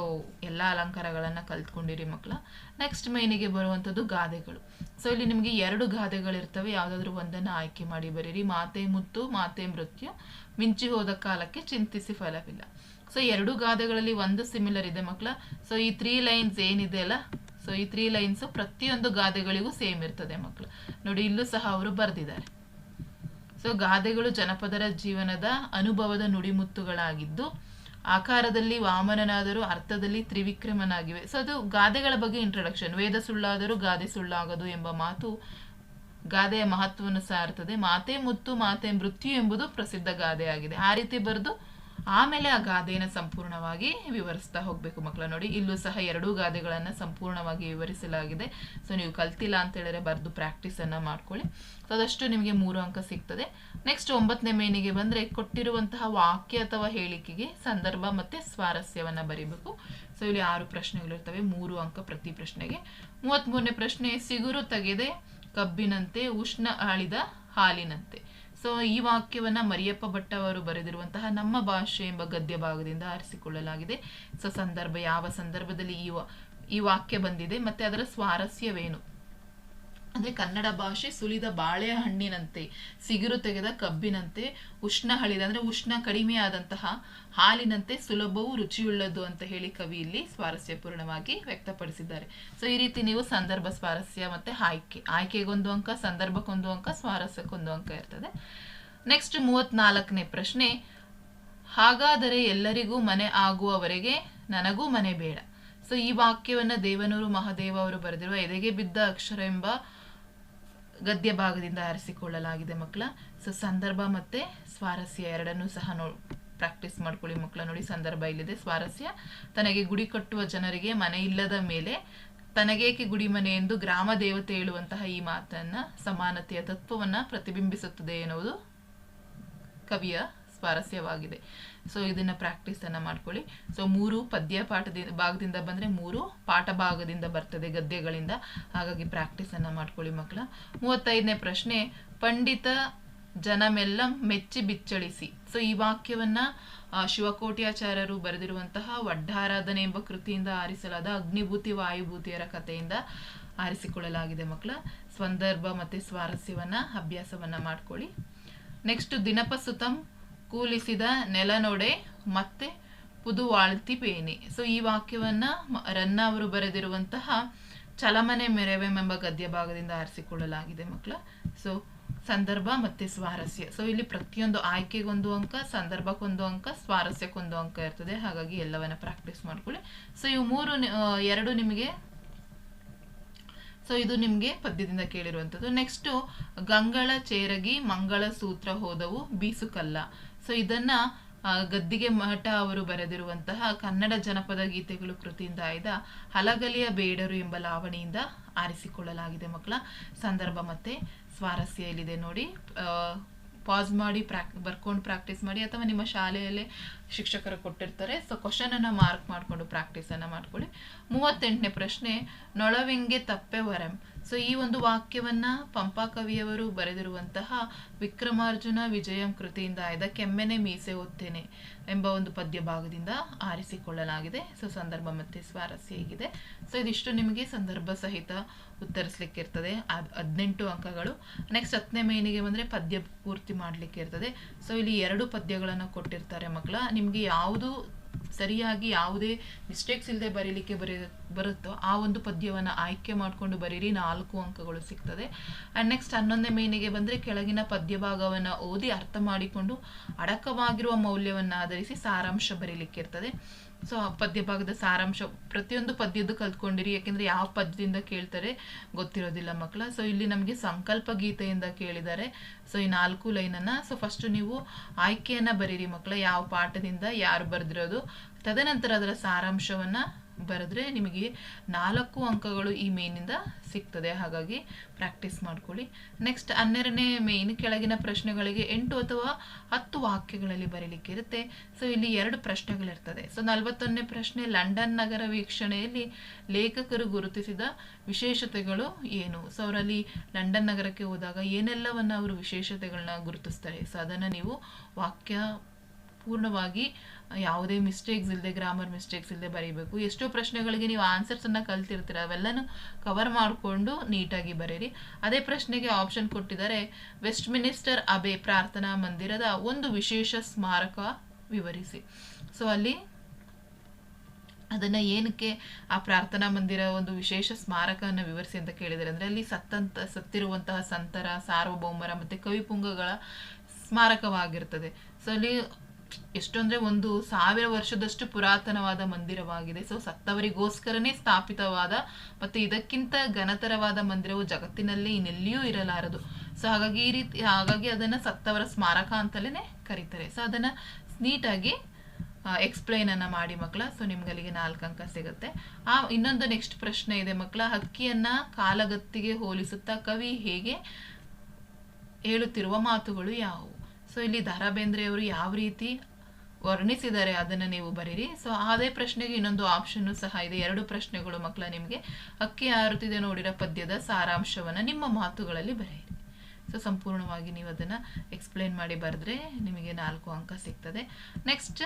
Speaker 1: ಎಲ್ಲ ಅಲಂಕಾರಗಳನ್ನ ಕಲ್ತ್ಕೊಂಡಿರಿ ಮಕ್ಕಳ ನೆಕ್ಸ್ಟ್ ಮೈನಿಗೆ ಬರುವಂಥದ್ದು ಗಾದೆಗಳು. ಸೊ ಇಲ್ಲಿ ನಿಮಗೆ ಎರಡು ಗಾದೆಗಳಿರ್ತವೆ. ಯಾವುದಾದ್ರೂ ಒಂದನ್ನು ಆಯ್ಕೆ ಮಾಡಿ ಬರೀರಿ. ಮಾತೆ ಮುತ್ತು, ಮಾತೆ ಮೃತ್ಯು. ಮಿಂಚಿ ಹೋದ ಕಾಲಕ್ಕೆ ಚಿಂತಿಸಿ ಫಲವಿಲ್ಲ. ಸೊ ಎರಡು ಗಾದೆಗಳಲ್ಲಿ ಒಂದು ಸಿಮಿಲರ್ ಇದೆ ಮಕ್ಕಳ ಸೊ ಈ ತ್ರೀ ಲೈನ್ಸ್ ಏನಿದೆ ಅಲ್ಲ? ಸೊ ಈ ತ್ರೀ ಲೈನ್ಸ್ ಪ್ರತಿಯೊಂದು ಗಾದೆಗಳಿಗೂ ಸೇಮ್ ಇರ್ತದೆ ಮಕ್ಕಳು ನೋಡಿ, ಇಲ್ಲೂ ಸಹ ಅವರು ಬರೆದಿದ್ದಾರೆ. ಸೊ ಗಾದೆಗಳು ಜನಪದರ ಜೀವನದ ಅನುಭವದ ನುಡಿಮುತ್ತುಗಳಾಗಿದ್ದು ಆಕಾರದಲ್ಲಿ ವಾಮನನಾದರೂ ಅರ್ಥದಲ್ಲಿ ತ್ರಿವಿಕ್ರಮನಾಗಿವೆ. ಸೊ ಅದು ಗಾದೆಗಳ ಬಗ್ಗೆ ಇಂಟ್ರಡಕ್ಷನ್ ವೇದ ಸುಳ್ಳಾದರೂ ಗಾದೆ ಸುಳ್ಳಾಗದು ಎಂಬ ಮಾತು ಗಾದೆಯ ಮಹತ್ವವನ್ನು ಸಾರ್ತದೆ ಮಾತೆ ಮುತ್ತು, ಮಾತೆ ಮೃತ್ಯು ಎಂಬುದು ಪ್ರಸಿದ್ಧ ಗಾದೆ ಆಗಿದೆ ಆ ರೀತಿ ಬರೆದು ಆಮೇಲೆ ಆ ಗಾದೆಯನ್ನು ಸಂಪೂರ್ಣವಾಗಿ ವಿವರಿಸ್ತಾ ಹೋಗಬೇಕು ಮಕ್ಕಳ ನೋಡಿ. ಇಲ್ಲೂ ಸಹ ಎರಡೂ ಗಾದೆಗಳನ್ನು ಸಂಪೂರ್ಣವಾಗಿ ವಿವರಿಸಲಾಗಿದೆ. ಸೊ ನೀವು ಕಲ್ತಿಲ್ಲ ಅಂತ ಹೇಳಿದ್ರೆ ಬರೆದು ಪ್ರಾಕ್ಟೀಸ್ ಅನ್ನ ಮಾಡ್ಕೊಳ್ಳಿ. ಸೊ ಅದಷ್ಟು ನಿಮಗೆ ಮೂರು ಅಂಕ ಸಿಗ್ತದೆ. ನೆಕ್ಸ್ಟ್ ಒಂಬತ್ತನೇ ಮೇನಿಗೆ ಬಂದ್ರೆ ಕೊಟ್ಟಿರುವಂತಹ ವಾಕ್ಯ ಅಥವಾ ಹೇಳಿಕೆಗೆ ಸಂದರ್ಭ ಮತ್ತೆ ಸ್ವಾರಸ್ಯವನ್ನು ಬರಿಬೇಕು. ಸೊ ಇಲ್ಲಿ ಆರು ಪ್ರಶ್ನೆಗಳಿರ್ತವೆ ಮೂರು ಅಂಕ ಪ್ರತಿ ಪ್ರಶ್ನೆಗೆ. ಮೂವತ್ತ್ಮೂರನೇ ಪ್ರಶ್ನೆ, ಸಿಗುರು ತೆಗೆದೆ ಕಬ್ಬಿನಂತೆ ಉಷ್ಣ ಆಳಿದ ಹಾಲಿನಂತೆ. ಸೊ ಈ ವಾಕ್ಯವನ್ನ ಮರಿಯಪ್ಪ ಭಟ್ಟ ಅವರು ಬರೆದಿರುವಂತಹ ನಮ್ಮ ಭಾಷೆ ಎಂಬ ಗದ್ಯ ಭಾಗದಿಂದ ಆರಿಸಿಕೊಳ್ಳಲಾಗಿದೆ. ಸೊ ಸಂದರ್ಭ ಯಾವ ಸಂದರ್ಭದಲ್ಲಿ ಈ ಈ ವಾಕ್ಯ ಬಂದಿದೆ, ಮತ್ತೆ ಅದರ ಸ್ವಾರಸ್ಯವೇನು? ಅಂದ್ರೆ ಕನ್ನಡ ಭಾಷೆ ಸುಲಿದ ಬಾಳೆಹಣ್ಣಿನಂತೆ, ಸಿಗುರು ತೆಗೆದ ಕಬ್ಬಿನಂತೆ, ಉಷ್ಣ ಹಳಿದ ಅಂದ್ರೆ ಉಷ್ಣ ಕಡಿಮೆ ಆದಂತಹ ಹಾಲಿನಂತೆ ಸುಲಭವೂ ರುಚಿಯುಳ್ಳದು ಅಂತ ಹೇಳಿ ಕವಿ ಇಲ್ಲಿ ಸ್ವಾರಸ್ಯಪೂರ್ಣವಾಗಿ ವ್ಯಕ್ತಪಡಿಸಿದ್ದಾರೆ. ಸೊ ಈ ರೀತಿ ನೀವು ಸಂದರ್ಭ ಸ್ವಾರಸ್ಯ ಮತ್ತೆ ಆಯ್ಕೆ, ಆಯ್ಕೆಗೊಂದು ಅಂಕ, ಸಂದರ್ಭಕ್ಕೊಂದು ಅಂಕ, ಸ್ವಾರಸ್ಯಕ್ಕೊಂದು ಅಂಕ ಇರ್ತದೆ. ನೆಕ್ಸ್ಟ್ ಮೂವತ್ನಾಲ್ಕನೇ ಪ್ರಶ್ನೆ, ಹಾಗಾದರೆ ಎಲ್ಲರಿಗೂ ಮನೆ ಆಗುವವರೆಗೆ ನನಗೂ ಮನೆ ಬೇಡ. ಸೊ ಈ ವಾಕ್ಯವನ್ನ ದೇವನೂರು ಮಹಾದೇವ ಅವರು ಬರೆದಿರುವ ಎದೆಗೆ ಬಿದ್ದ ಅಕ್ಷರ ಎಂಬ ಗದ್ಯ ಭಾಗದಿಂದ ಆರಿಸಿಕೊಳ್ಳಲಾಗಿದೆ ಮಕ್ಕಳ. ಸೊ ಸಂದರ್ಭ ಮತ್ತೆ ಸ್ವಾರಸ್ಯ ಎರಡನ್ನೂ ಸಹ ನೋ ಪ್ರಾಕ್ಟೀಸ್ ಮಾಡ್ಕೊಳ್ಳಿ ಮಕ್ಕಳ ನೋಡಿ, ಸಂದರ್ಭ ಇಲ್ಲಿದೆ. ಸ್ವಾರಸ್ಯ, ತನಗೆ ಗುಡಿ ಕಟ್ಟುವ ಜನರಿಗೆ ಮನೆ ಇಲ್ಲದ ಮೇಲೆ ತನಗೇಕೆ ಗುಡಿ ಮನೆ ಎಂದು ಗ್ರಾಮ ದೇವತೆ ಹೇಳುವಂತಹ ಈ ಮಾತನ್ನ ಸಮಾನತೆಯ ತತ್ವವನ್ನ ಪ್ರತಿಬಿಂಬಿಸುತ್ತದೆ ಎನ್ನುವುದು ಕವಿಯ ಸ್ವಾರಸ್ಯವಾಗಿದೆ. ಸೊ ಇದನ್ನ ಪ್ರಾಕ್ಟೀಸ್ ಅನ್ನ ಮಾಡ್ಕೊಳ್ಳಿ. ಸೊ ಮೂರು ಪದ್ಯ ಪಾಠದಿಂದ, ಭಾಗದಿಂದ ಬಂದ್ರೆ ಮೂರು ಪಾಠ ಭಾಗದಿಂದ ಬರ್ತದೆ ಗದ್ಯಗಳಿಂದ. ಹಾಗಾಗಿ ಪ್ರಾಕ್ಟೀಸ್ ಅನ್ನ ಮಾಡ್ಕೊಳ್ಳಿ ಮಕ್ಕಳ. ಮೂವತ್ತೈದನೇ ಪ್ರಶ್ನೆ, ಪಂಡಿತ ಜನಮೆಲ್ಲ ಮೆಚ್ಚಿ ಬಿಚ್ಚಳಿಸಿ. ಸೊ ಈ ವಾಕ್ಯವನ್ನ ಶಿವಕೋಟ್ಯಾಚಾರ್ಯರು ಬರೆದಿರುವಂತಹ ವಡ್ಡಾರಾಧನೆ ಎಂಬ ಕೃತಿಯಿಂದ ಆರಿಸಲಾದ ಅಗ್ನಿಭೂತಿ ವಾಯುಭೂತಿಯರ ಕಥೆಯಿಂದ ಆರಿಸಿಕೊಳ್ಳಲಾಗಿದೆ ಮಕ್ಕಳ. ಸಂದರ್ಭ ಮತ್ತೆ ಸ್ವಾರಸ್ಯವನ್ನ, ಅಭ್ಯಾಸವನ್ನ ಮಾಡ್ಕೊಳ್ಳಿ. ನೆಕ್ಸ್ಟ್ ದಿನಪಸುತಂ ಕೂಲಿಸಿದ ನೆಲನೊಡೆ ಮತ್ತೆ ಪುದುವಾಳ್ತಿ ಪೇನೆ ಸೊ ಈ ವಾಕ್ಯವನ್ನ ರನ್ನ ಅವರು ಬರೆದಿರುವಂತಹ ಚಲಮನೆ ಮೆರವೆಂಬ ಗದ್ಯ ಭಾಗದಿಂದ ಆರಿಸಿಕೊಳ್ಳಲಾಗಿದೆ ಮಕ್ಕಳ. ಸೊ ಸಂದರ್ಭ ಮತ್ತೆ ಸ್ವಾರಸ್ಯ. ಸೊ ಇಲ್ಲಿ ಪ್ರತಿಯೊಂದು ಆಯ್ಕೆಗೊಂದು ಅಂಕ, ಸಂದರ್ಭಕ್ಕೊಂದು ಅಂಕ, ಸ್ವಾರಸ್ಯಕ್ಕೊಂದು ಅಂಕ ಇರ್ತದೆ. ಹಾಗಾಗಿ ಎಲ್ಲವನ್ನ ಪ್ರಾಕ್ಟೀಸ್ ಮಾಡ್ಕೊಳ್ಳಿ. ಸೊ ಇವು ಮೂರು ಎರಡು ನಿಮಗೆ ಸೊ ಇದು ನಿಮಗೆ ಪದ್ಯದಿಂದ ಕೇಳಿರುವಂಥದ್ದು. ನೆಕ್ಸ್ಟ್ ಗಂಗಳ ಚೇರಗಿ ಮಂಗಳ ಸೂತ್ರ ಹೋದವು ಬೀಸುಕಲ್ಲ. ಸೊ ಇದನ್ನ ಗದ್ದಿಗೆ ಮಠ ಅವರು ಬರೆದಿರುವಂತಹ ಕನ್ನಡ ಜನಪದ ಗೀತೆಗಳು ಕೃತಿಯಿಂದ ಆಯ್ದ ಹಲಗಲಿಯ ಬೇಡರು ಎಂಬ ಲಾವಣಿಯಿಂದ ಆರಿಸಿಕೊಳ್ಳಲಾಗಿದೆ ಮಕ್ಕಳ ಸಂದರ್ಭ ಮತ್ತೆ ಸ್ವಾರಸ್ಯ ಇಲ್ಲಿದೆ ನೋಡಿ. ಪಾಸ್ ಮಾಡಿ ಪ್ರಾಕ್ ಬರ್ಕೊಂಡು ಪ್ರಾಕ್ಟೀಸ್ ಮಾಡಿ ಅಥವಾ ನಿಮ್ಮ ಶಾಲೆಯಲ್ಲೇ ಶಿಕ್ಷಕರು ಕೊಟ್ಟಿರ್ತಾರೆ. ಸೊ ಕ್ವಶನನ್ನು ಮಾರ್ಕ್ ಮಾಡಿಕೊಂಡು ಪ್ರಾಕ್ಟೀಸ್ ಅನ್ನ ಮಾಡ್ಕೊಳ್ಳಿ. ಮೂವತ್ತೆಂಟನೇ ಪ್ರಶ್ನೆ, ನೊಳವೆಂಗೆ ತಪ್ಪೆ ವರಂ. ಸೊ ಈ ಒಂದು ವಾಕ್ಯವನ್ನ ಪಂಪಾ ಕವಿಯವರು ಬರೆದಿರುವಂತಹ ವಿಕ್ರಮಾರ್ಜುನ ವಿಜಯಂ ಕೃತಿಯಿಂದ ಆಯ್ದ ಕೆಮ್ಮೆನೆ ಮೀಸೆ ಒತ್ತೇನೆ ಎಂಬ ಒಂದು ಪದ್ಯ ಭಾಗದಿಂದ ಆರಿಸಿಕೊಳ್ಳಲಾಗಿದೆ. ಸೊ ಸಂದರ್ಭ ಮತ್ತೆ ಸ್ವಾರಸ್ಯ ಹೇಗಿದೆ. ಸೊ ಇದಿಷ್ಟು ನಿಮಗೆ ಸಂದರ್ಭ ಸಹಿತ ಉತ್ತರಿಸ್ಲಿಕ್ಕೆ ಇರ್ತದೆ. ಅದು ಹದಿನೆಂಟು ಅಂಕಗಳು. ನೆಕ್ಸ್ಟ್ ಹತ್ತನೇ ಮೇನಿಗೆ ಬಂದರೆ ಪದ್ಯ ಪೂರ್ತಿ ಮಾಡಲಿಕ್ಕೆ ಇರ್ತದೆ. ಸೊ ಇಲ್ಲಿ ಎರಡು ಪದ್ಯಗಳನ್ನು ಕೊಟ್ಟಿರ್ತಾರೆ ಮಕ್ಕಳ. ನಿಮಗೆ ಯಾವುದು ಸರಿಯಾಗಿ ಯಾವುದೇ ಮಿಸ್ಟೇಕ್ಸ್ ಇಲ್ಲದೆ ಬರೀಲಿಕ್ಕೆ ಬರೀ, ಬರುತ್ತೋ ಆ ಒಂದು ಪದ್ಯವನ್ನು ಆಯ್ಕೆ ಮಾಡಿಕೊಂಡು ಬರೀರಿ. ನಾಲ್ಕು ಅಂಕಗಳು ಸಿಗ್ತದೆ. ಆ್ಯಂಡ್ ನೆಕ್ಸ್ಟ್ ಹನ್ನೊಂದನೇ ಮೇನಿಗೆ ಬಂದರೆ ಕೆಳಗಿನ ಪದ್ಯ ಭಾಗವನ್ನ ಓದಿ ಅರ್ಥ ಮಾಡಿಕೊಂಡು ಅಡಕವಾಗಿರುವ ಮೌಲ್ಯವನ್ನು ಆಧರಿಸಿ ಸಾರಾಂಶ ಬರೀಲಿಕ್ಕೆ ಇರ್ತದೆ. ಸೊ ಪದ್ಯ ಭಾಗದ ಸಾರಾಂಶ ಪ್ರತಿಯೊಂದು ಪದ್ಯದ್ದು ಕಲ್ತ್ಕೊಂಡಿರಿ, ಯಾಕೆಂದ್ರೆ ಯಾವ ಪದ್ಯದಿಂದ ಕೇಳ್ತಾರೆ ಗೊತ್ತಿರೋದಿಲ್ಲ ಮಕ್ಕಳ. ಸೊ ಇಲ್ಲಿ ನಮಗೆ ಸಂಕಲ್ಪ ಗೀತೆಯಿಂದ ಕೇಳಿದ್ದಾರೆ. ಸೊ ಈ ನಾಲ್ಕು ಲೈನನ್ನ, ಸೊ ಫಸ್ಟ್ ನೀವು ಆಯ್ಕೆಯನ್ನ ಬರೀರಿ ಮಕ್ಕಳ, ಯಾವ ಪಾಠದಿಂದ ಯಾರು ಬರೆದಿರೋದು. ತದನಂತರ ಅದರ ಸಾರಾಂಶವನ್ನ ಬರೆದ್ರೆ ನಿಮಗೆ ನಾಲ್ಕು ಅಂಕಗಳು ಈ ಮೇನಿಂದ ಸಿಗ್ತದೆ. ಹಾಗಾಗಿ ಪ್ರಾಕ್ಟೀಸ್ ಮಾಡ್ಕೊಳ್ಳಿ. ನೆಕ್ಸ್ಟ್ ಹನ್ನೆರಡನೇ ಮೇನ್ ಕೆಳಗಿನ ಪ್ರಶ್ನೆಗಳಿಗೆ ಎಂಟು ಅಥವಾ ಹತ್ತು ವಾಕ್ಯಗಳಲ್ಲಿ ಬರೀಲಿಕ್ಕೆ ಇರುತ್ತೆ. ಸೊ ಇಲ್ಲಿ ಎರಡು ಪ್ರಶ್ನೆಗಳಿರ್ತದೆ. ಸೊ ನಲವತ್ತೊಂದನೇ ಪ್ರಶ್ನೆ, ಲಂಡನ್ ನಗರ ವೀಕ್ಷಣೆಯಲ್ಲಿ ಲೇಖಕರು ಗುರುತಿಸಿದ ವಿಶೇಷತೆಗಳು ಏನು? ಸೊ ಅವರಲ್ಲಿ ಲಂಡನ್ ನಗರಕ್ಕೆ ಹೋದಾಗ ಏನೆಲ್ಲವನ್ನು ಅವರು ವಿಶೇಷತೆಗಳನ್ನ ಗುರುತಿಸ್ತಾರೆ? ಸೊ ಅದನ್ನು ನೀವು ವಾಕ್ಯ ಪೂರ್ಣವಾಗಿ ಯಾವುದೇ ಮಿಸ್ಟೇಕ್ಸ್ ಇಲ್ಲದೆ ಗ್ರಾಮರ್ ಮಿಸ್ಟೇಕ್ಸ್ ಇಲ್ಲದೆ ಬರೀಬೇಕು. ಎಷ್ಟೋ ಪ್ರಶ್ನೆಗಳಿಗೆ ನೀವು ಆನ್ಸರ್ಸನ್ನು ಕಲ್ತಿರ್ತೀರ, ಅವೆಲ್ಲನೂ ಕವರ್ ಮಾಡಿಕೊಂಡು ನೀಟಾಗಿ ಬರೀರಿ. ಅದೇ ಪ್ರಶ್ನೆಗೆ ಆಪ್ಷನ್ ಕೊಟ್ಟಿದ್ದಾರೆ ವೆಸ್ಟ್ ಮಿನಿಸ್ಟರ್ ಅಬೆ ಪ್ರಾರ್ಥನಾ ಮಂದಿರದ ಒಂದು ವಿಶೇಷ ಸ್ಮಾರಕ ವಿವರಿಸಿ. ಸೊ ಅಲ್ಲಿ ಅದನ್ನು ಏನಕ್ಕೆ ಆ ಪ್ರಾರ್ಥನಾ ಮಂದಿರ ಒಂದು ವಿಶೇಷ ಸ್ಮಾರಕವನ್ನು ವಿವರಿಸಿ ಅಂತ ಕೇಳಿದರೆ ಅಂದ್ರೆ, ಅಲ್ಲಿ ಸತ್ತಂತ, ಸತ್ತಿರುವಂತಹ ಸಂತರ, ಸಾರ್ವಭೌಮರ ಮತ್ತು ಕವಿಪುಂಗಗಳ ಸ್ಮಾರಕವಾಗಿರ್ತದೆ. ಸೊ ಅಲ್ಲಿ ಎಷ್ಟೊಂದ್ರೆ ಒಂದು ಸಾವಿರ ವರ್ಷದಷ್ಟು ಪುರಾತನವಾದ ಮಂದಿರವಾಗಿದೆ. ಸೊ ಸತ್ತವರಿಗೋಸ್ಕರನೇ ಸ್ಥಾಪಿತವಾದ ಮತ್ತೆ ಇದಕ್ಕಿಂತ ಘನತರವಾದ ಮಂದಿರವು ಜಗತ್ತಿನಲ್ಲಿ ಇನ್ನೆಲ್ಲಿಯೂ ಇರಲಾರದು. ಸೊ ಹಾಗಾಗಿ ಈ ರೀತಿ, ಹಾಗಾಗಿ ಅದನ್ನ ಸತ್ತವರ ಸ್ಮಾರಕ ಅಂತಲೇ ಕರೀತಾರೆ. ಸೊ ಅದನ್ನ ನೀಟಾಗಿ ಎಕ್ಸ್ಪ್ಲೈನ್ ಅನ್ನ ಮಾಡಿ ಮಕ್ಕಳ. ಸೊ ನಿಮ್ಗಲ್ಲಿಗೆ ನಾಲ್ಕು ಅಂಕ ಸಿಗುತ್ತೆ. ಆ, ಇನ್ನೊಂದು ನೆಕ್ಸ್ಟ್ ಪ್ರಶ್ನೆ ಇದೆ ಮಕ್ಕಳ. ಹಕ್ಕಿಯನ್ನ ಕಾಲಗತ್ತಿಗೆ ಹೋಲಿಸುತ್ತಾ ಕವಿ ಹೇಗೆ ಹೇಳುತ್ತಿರುವ ಮಾತುಗಳು ಯಾವುವು? ಸೊ ಇಲ್ಲಿ ದಾರಾ ಬೇಂದ್ರೆ ಅವರು ಯಾವ ರೀತಿ ವರ್ಣಿಸಿದ್ದಾರೆ ಅದನ್ನು ನೀವು ಬರೀರಿ. ಸೊ ಅದೇ ಪ್ರಶ್ನೆಗೆ ಇನ್ನೊಂದು ಆಪ್ಷನ್ ಸಹ ಇದೆ. ಎರಡು ಪ್ರಶ್ನೆಗಳು ಮಕ್ಕಳ ನಿಮಗೆ. ಅಕ್ಕಿ ಹಾರುತ್ತಿದೆ ನೋಡಿರೋ ಪದ್ಯದ ಸಾರಾಂಶವನ್ನ ನಿಮ್ಮ ಮಾತುಗಳಲ್ಲಿ ಬರೆಯಿರಿ. ಸೊ ಸಂಪೂರ್ಣವಾಗಿ ನೀವು ಅದನ್ನು ಎಕ್ಸ್ಪ್ಲೈನ್ ಮಾಡಿ ಬರೆದ್ರೆ ನಿಮಗೆ ನಾಲ್ಕು ಅಂಕ ಸಿಗ್ತದೆ. ನೆಕ್ಸ್ಟ್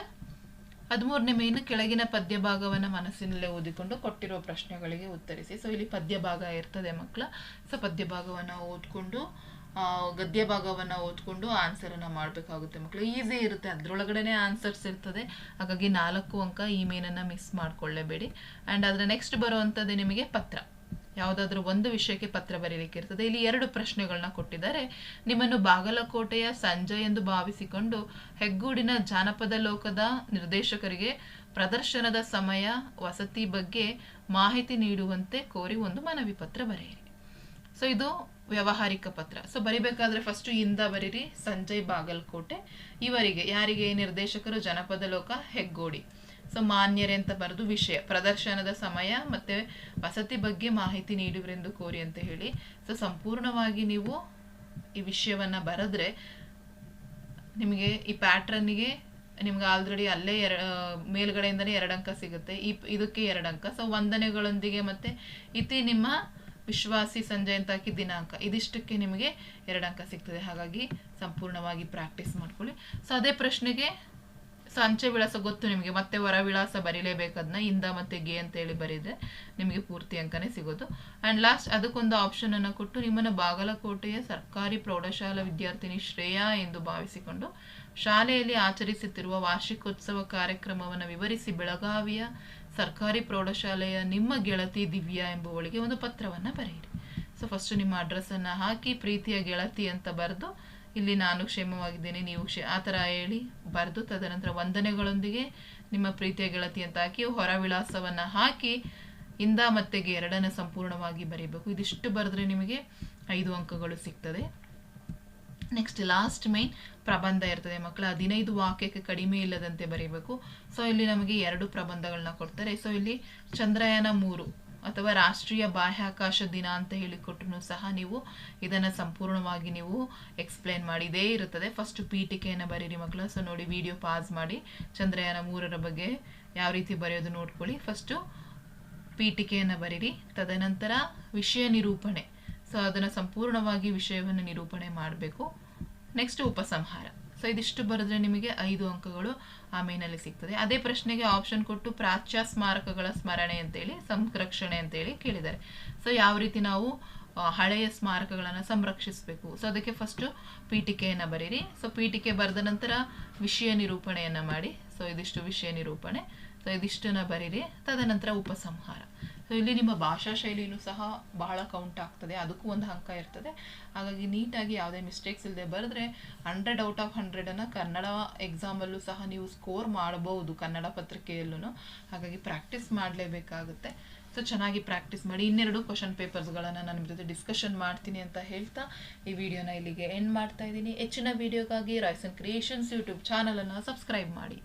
Speaker 1: ಹದಿಮೂರನೇ ಮೇನು ಕೆಳಗಿನ ಪದ್ಯ ಭಾಗವನ್ನು ಮನಸ್ಸಿನಲ್ಲೇ ಓದಿಕೊಂಡು ಕೊಟ್ಟಿರೋ ಪ್ರಶ್ನೆಗಳಿಗೆ ಉತ್ತರಿಸಿ. ಸೊ ಇಲ್ಲಿ ಪದ್ಯ ಭಾಗ ಇರ್ತದೆ ಮಕ್ಕಳ. ಸೊ ಪದ್ಯ ಭಾಗವನ್ನು ಓದ್ಕೊಂಡು ಗದ್ಯ ಭಾಗವನ್ನ ಓದ್ಕೊಂಡು ಆನ್ಸರ್ ಅನ್ನ ಮಾಡ್ಬೇಕಾಗುತ್ತೆ ಮಕ್ಕಳು ಈಸಿ ಇರುತ್ತೆ. ಅದ್ರೊಳಗಡೆನೆ ಆನ್ಸರ್ಸ್ ಇರ್ತದೆ. ಹಾಗಾಗಿ ನಾಲ್ಕು ಅಂಕ ಈ ಮೇನನ್ನ ಮಿಸ್ ಮಾಡ್ಕೊಳ್ಳೇಬೇಡಿ. ಅಂಡ್ ಅದ್ರ ನೆಕ್ಸ್ಟ್ ಬರುವಂತದ್ದು ನಿಮಗೆ ಪತ್ರ. ಯಾವುದಾದ್ರೂ ಒಂದು ವಿಷಯಕ್ಕೆ ಪತ್ರ ಬರೀಲಿಕ್ಕೆ ಇರ್ತದೆ. ಇಲ್ಲಿ ಎರಡು ಪ್ರಶ್ನೆಗಳನ್ನ ಕೊಟ್ಟಿದ್ದಾರೆ. ನಿಮ್ಮನ್ನು ಬಾಗಲಕೋಟೆಯ ಸಂಜಯ್ ಎಂದು ಭಾವಿಸಿಕೊಂಡು ಹೆಗ್ಗೂಡಿನ ಜಾನಪದ ಲೋಕದ ನಿರ್ದೇಶಕರಿಗೆ ಪ್ರದರ್ಶನದ ಸಮಯ, ವಸತಿ ಬಗ್ಗೆ ಮಾಹಿತಿ ನೀಡುವಂತೆ ಕೋರಿ ಒಂದು ಮನವಿ ಪತ್ರ ಬರೆಯಿರಿ. ಸೊ ಇದು ವ್ಯಾವಹಾರಿಕ ಪತ್ರ. ಸೊ ಬರಿಬೇಕಾದ್ರೆ ಫಸ್ಟ್ ಇಂದ ಬರೀರಿ ಸಂಜಯ್ ಬಾಗಲಕೋಟೆ. ಇವರಿಗೆ, ಯಾರಿಗೆ ನಿರ್ದೇಶಕರು ಜನಪದ ಲೋಕ ಹೆಗ್ಗೋಡಿ. ಸೊ ಮಾನ್ಯರೇ ಅಂತ ಬರೆದು ವಿಷಯ, ಪ್ರದರ್ಶನದ ಸಮಯ ಮತ್ತೆ ವಸತಿ ಬಗ್ಗೆ ಮಾಹಿತಿ ನೀಡುವರೆಂದು ಕೋರಿ ಅಂತ ಹೇಳಿ. ಸೊ ಸಂಪೂರ್ಣವಾಗಿ ನೀವು ಈ ವಿಷಯವನ್ನ ಬರೆದ್ರೆ ನಿಮಗೆ ಈ ಪ್ಯಾಟ್ರನ್ನಿಗೆ ನಿಮ್ಗೆ ಆಲ್ರೆಡಿ ಅಲ್ಲೇ ಎರ ಮೇಲ್ಗಡೆಯಿಂದನೇ ಎರಡು ಅಂಕ ಸಿಗುತ್ತೆ. ಈ, ಇದಕ್ಕೆ ಎರಡು ಅಂಕ ಸೊ ವಂದನೆಗಳೊಂದಿಗೆ ಮತ್ತೆ ಇತಿ ನಿಮ್ಮ ವಿಶ್ವಾಸಿ ಸಂಜೆ ಅಂತ ಹಾಕಿ ದಿನಾಂಕ. ಇದಿಷ್ಟಕ್ಕೆ ನಿಮಗೆ ಎರಡು ಅಂಕ ಸಿಗ್ತದೆ. ಹಾಗಾಗಿ ಸಂಪೂರ್ಣವಾಗಿ ಪ್ರಾಕ್ಟೀಸ್ ಮಾಡ್ಕೊಳ್ಳಿ. ಸೊ ಅದೇ ಪ್ರಶ್ನೆಗೆ ಸೊ ಅಂಚೆ ವಿಳಾಸ ಗೊತ್ತು ನಿಮಗೆ. ಮತ್ತೆ ಹೊರ ವಿಳಾಸ ಬರೀಲೇಬೇಕದನ್ನ ಇಂದ ಮತ್ತೆ ಗೆ ಅಂತ ಹೇಳಿ ಬರೀದ್ರೆ ನಿಮಗೆ ಪೂರ್ತಿ ಅಂಕನೇ ಸಿಗೋದು. ಆ್ಯಂಡ್ ಲಾಸ್ಟ್ ಅದಕ್ಕೊಂದು ಆಪ್ಷನ್ ಅನ್ನು ಕೊಟ್ಟು ನಿಮ್ಮನ್ನು ಬಾಗಲಕೋಟೆಯ ಸರ್ಕಾರಿ ಪ್ರೌಢಶಾಲಾ ವಿದ್ಯಾರ್ಥಿನಿ ಶ್ರೇಯಾ ಎಂದು ಭಾವಿಸಿಕೊಂಡು ಶಾಲೆಯಲ್ಲಿ ಆಚರಿಸುತ್ತಿರುವ ವಾರ್ಷಿಕೋತ್ಸವ ಕಾರ್ಯಕ್ರಮವನ್ನು ವಿವರಿಸಿ ಬೆಳಗಾವಿಯ ಸರ್ಕಾರಿ ಪ್ರೌಢಶಾಲೆಯ ನಿಮ್ಮ ಗೆಳತಿ ದಿವ್ಯಾ ಎಂಬುವಳಿಗೆ ಒಂದು ಪತ್ರವನ್ನು ಬರೆಯಿರಿ. ಸೊ ಫಸ್ಟ್ ನಿಮ್ಮ ಅಡ್ರೆಸ್ಸನ್ನು ಹಾಕಿ, ಪ್ರೀತಿಯ ಗೆಳತಿ ಅಂತ ಬರೆದು, ಇಲ್ಲಿ ನಾನು ಕ್ಷೇಮವಾಗಿದ್ದೇನೆ, ನೀವು ಕ್ಷೇ, ಆ ಥರ ಹೇಳಿ ಬರೆದು, ತದನಂತರ ವಂದನೆಗಳೊಂದಿಗೆ ನಿಮ್ಮ ಪ್ರೀತಿಯ ಗೆಳತಿ ಅಂತ ಹಾಕಿ, ಹೊರ ವಿಳಾಸವನ್ನು ಹಾಕಿ, ಇಂದ ಮತ್ತೆಗೆ ಎರಡನ್ನು ಸಂಪೂರ್ಣವಾಗಿ ಬರೀಬೇಕು. ಇದಿಷ್ಟು ಬರೆದ್ರೆ ನಿಮಗೆ ಐದು ಅಂಕಗಳು ಸಿಗ್ತದೆ. ನೆಕ್ಸ್ಟ್ ಲಾಸ್ಟ್ ಮೈನ್ ಪ್ರಬಂಧ ಇರ್ತದೆ. ಮಕ್ಕಳ ಹದಿನೈದು ವಾಕ್ಯಕ್ಕೆ ಕಡಿಮೆ ಇಲ್ಲದಂತೆ ಬರೀಬೇಕು. ಸೊ ಇಲ್ಲಿ ನಮಗೆ ಎರಡು ಪ್ರಬಂಧಗಳನ್ನ ಕೊಡ್ತಾರೆ. ಸೊ ಇಲ್ಲಿ ಚಂದ್ರಯಾನ ಮೂರು ಅಥವಾ ರಾಷ್ಟ್ರೀಯ ಬಾಹ್ಯಾಕಾಶ ದಿನ ಅಂತ ಹೇಳಿಕೊಟ್ರು ಸಹ ನೀವು ಇದನ್ನು ಸಂಪೂರ್ಣವಾಗಿ ನೀವು ಎಕ್ಸ್ಪ್ಲೈನ್ ಮಾಡಿದೇ ಇರುತ್ತದೆ. ಫಸ್ಟ್ ಪೀಠಿಕೆಯನ್ನು ಬರೀರಿ ಮಕ್ಕಳು ಸೊ ನೋಡಿ ವಿಡಿಯೋ ಪಾಸ್ ಮಾಡಿ. ಚಂದ್ರಯಾನ ಮೂರರ ಬಗ್ಗೆ ಯಾವ ರೀತಿ ಬರೆಯೋದು ನೋಡ್ಕೊಳ್ಳಿ. ಫಸ್ಟು ಪೀಠಿಕೆಯನ್ನು ಬರೀರಿ. ತದನಂತರ ವಿಷಯ ನಿರೂಪಣೆ. ಸೊ ಅದನ್ನು ಸಂಪೂರ್ಣವಾಗಿ ವಿಷಯವನ್ನು ನಿರೂಪಣೆ ಮಾಡಬೇಕು. ನೆಕ್ಸ್ಟ್ ಉಪಸಂಹಾರ. ಸೊ ಇದಿಷ್ಟು ಬರೆದ್ರೆ ನಿಮಗೆ ಐದು ಅಂಕಗಳು ಆ ಮೇನಲ್ಲಿ ಸಿಗ್ತದೆ. ಅದೇ ಪ್ರಶ್ನೆಗೆ ಆಪ್ಷನ್ ಕೊಟ್ಟು ಪ್ರಾಚ್ಯ ಸ್ಮಾರಕಗಳ ಸ್ಮರಣೆ ಅಂತೇಳಿ, ಸಂರಕ್ಷಣೆ ಅಂತೇಳಿ ಕೇಳಿದ್ದಾರೆ. ಸೊ ಯಾವ ರೀತಿ ನಾವು ಹಳೆಯ ಸ್ಮಾರಕಗಳನ್ನು ಸಂರಕ್ಷಿಸಬೇಕು? ಸೊ ಅದಕ್ಕೆ ಫಸ್ಟು ಪೀಠಿಕೆಯನ್ನು ಬರೀರಿ. ಸೊ ಪೀಠಿಕೆ ಬರೆದ ನಂತರ ವಿಷಯ ನಿರೂಪಣೆಯನ್ನು ಮಾಡಿ. ಸೊ ಇದಿಷ್ಟು ವಿಷಯ ನಿರೂಪಣೆ. ಸೊ ಇದಿಷ್ಟನ್ನ ಬರೀರಿ. ತದನಂತರ ಉಪಸಂಹಾರ. ಸೊ ಇಲ್ಲಿ ನಿಮ್ಮ ಭಾಷಾ ಶೈಲಿನೂ ಸಹ ಬಹಳ ಕೌಂಟ್ ಆಗ್ತದೆ. ಅದಕ್ಕೂ ಒಂದು ಅಂಕ ಇರ್ತದೆ. ಹಾಗಾಗಿ ನೀಟಾಗಿ ಯಾವುದೇ ಮಿಸ್ಟೇಕ್ಸ್ ಇಲ್ಲದೆ ಬರೆದ್ರೆ ಹಂಡ್ರೆಡ್ ಔಟ್ ಆಫ್ ಹಂಡ್ರೆಡನ್ನು ಕನ್ನಡ ಎಕ್ಸಾಮಲ್ಲೂ ಸಹ ನೀವು ಸ್ಕೋರ್ ಮಾಡಬಹುದು ಕನ್ನಡ ಪತ್ರಿಕೆಯಲ್ಲೂ ಹಾಗಾಗಿ ಪ್ರಾಕ್ಟೀಸ್ ಮಾಡಲೇಬೇಕಾಗುತ್ತೆ. ಸೊ ಚೆನ್ನಾಗಿ ಪ್ರಾಕ್ಟೀಸ್ ಮಾಡಿ ಇನ್ನೆರಡು ಕ್ವಶನ್ ಪೇಪರ್ಸ್ಗಳನ್ನು ನಾನು ನಿಮ್ಮ ಜೊತೆ ಡಿಸ್ಕಷನ್ ಮಾಡ್ತೀನಿ ಅಂತ ಹೇಳ್ತಾ ಈ ವಿಡಿಯೋನ ಇಲ್ಲಿಗೆ ಎಂಡ್ ಮಾಡ್ತಾ ಇದ್ದೀನಿ. ಹೆಚ್ಚಿನ ವಿಡಿಯೋಗಾಗಿ ರಾಯ್ಸನ್ ಕ್ರಿಯೇಷನ್ಸ್ ಯೂಟ್ಯೂಬ್ ಚಾನಲನ್ನು ಸಬ್ಸ್ಕ್ರೈಬ್ ಮಾಡಿ.